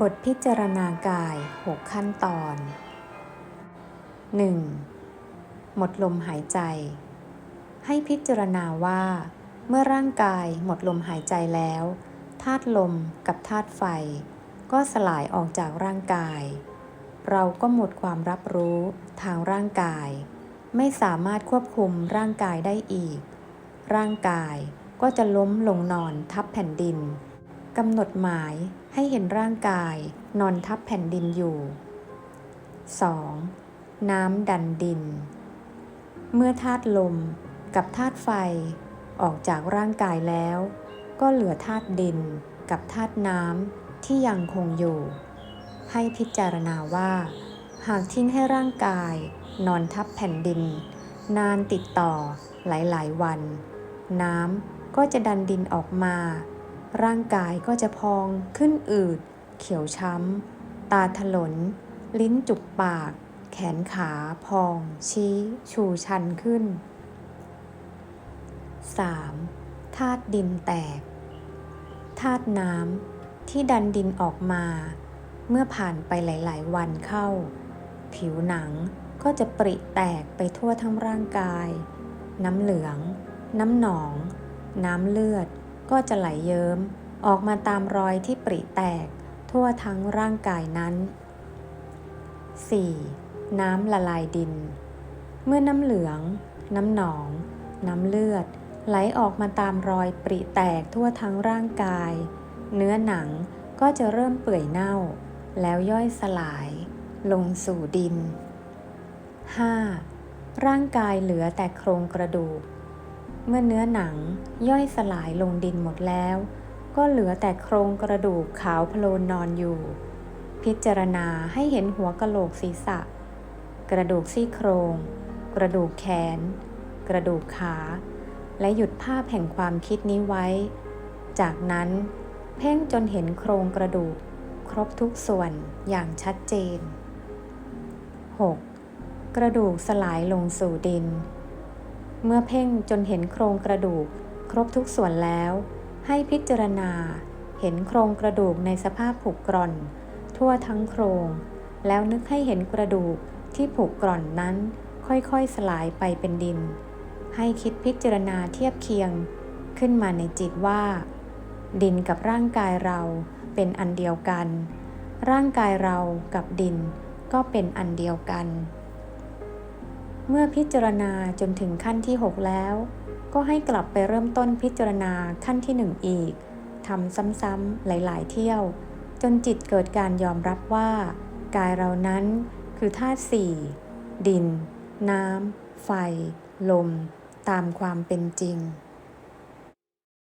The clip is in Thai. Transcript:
บทพิจารณากาย 6 ขั้นตอน 1. หมดลมหายใจ ให้พิจารณาว่า เมื่อร่างกายหมดลมหายใจแล้วธาตุลมกับธาตุไฟ ก็สลายออกจากร่างกาย เราก็หมดความรับรู้ทางร่างกาย ไม่สามารถควบคุมร่างกายได้อีก ร่างกายก็จะล้มลงนอนทับแผ่นดิน กำหนดหมายให้เห็นร่างกายนอนทับแผ่นดินอยู่ 2. น้ำดันดิน เมื่อธาตุลมกับธาตุไฟออกจากร่างกายแล้ว ก็เหลือธาตุดินกับธาตุน้ำที่ยังคงอยู่ ให้พิจารณาว่า หากทิ้งให้ร่างกายนอนทับแผ่นดิน นานติดต่อหลายๆวัน น้ำก็จะดันดินออกมา ร่างกายก็จะพองขึ้นอืด เขียวช้ำ ตาถลน ลิ้นจุกปาก แขนขาพอง ชี้ ชูชันขึ้น 3. ธาตุดินแตกธาตุน้ำที่ดันดินออกมา เมื่อผ่านไปหลาย ๆ วันเข้า ผิวหนังก็จะปริแตกไปทั่วทั้งร่างกาย น้ำเหลือง น้ำหนอง น้ำเลือด ก็จะไหลเยิ้มออกมาตามรอยที่ปริแตก ทั่วทั้งร่างกายนั้น 4. น้ำละลายดิน เมื่อน้ำเหลือง น้ำหนอง น้ำเลือด ไหลออกมาตามรอยปริแตกทั่วทั้งร่างกาย เนื้อหนังก็จะเริ่มเปื่อยเน่า แล้วย่อยสลาย ลงสู่ดิน 5. ร่างกายเหลือแต่โครงกระดูก เมื่อเนื้อหนังย่อยสลายลงดินหมดแล้ว ก็เหลือแต่โครงกระดูกขาวโพลนนอนอยู่ พิจารณาให้เห็นหัวกะโหลกศีรษะ กระดูกซี่โครง กระดูกแขน กระดูกขา และหยุดภาพแห่งความคิดนี้ไว้ จากนั้นเพ่งจนเห็นโครงกระดูกครบทุกส่วนอย่างชัดเจน 6. กระดูกสลายลงสู่ดิน เมื่อเพ่งจนเห็นโครงกระดูก ครบทุกส่วนแล้ว ให้พิจารณา เห็นโครงกระดูกในสภาพผุกร่อน ทั่วทั้งโครง แล้วนึกให้เห็นกระดูกที่ผุกร่อนนั้น ค่อยๆสลายไปเป็นดิน ให้คิดพิจารณาเทียบเคียง ขึ้นมาในจิตว่า ดินกับร่างกายเราเป็นอันเดียวกัน ร่างกายเรากับดินก็เป็นอันเดียวกัน เมื่อพิจารณาจนถึงขั้นที่ 6 แล้ว ก็ให้กลับไปเริ่มต้นพิจารณาขั้นที่ 1 อีกทำซ้ำๆหลายๆ เที่ยว จนจิตเกิดการยอมรับว่า กายเรานั้นคือธาตุสี่ดิน น้ำ ไฟ ลม ตามความเป็นจริง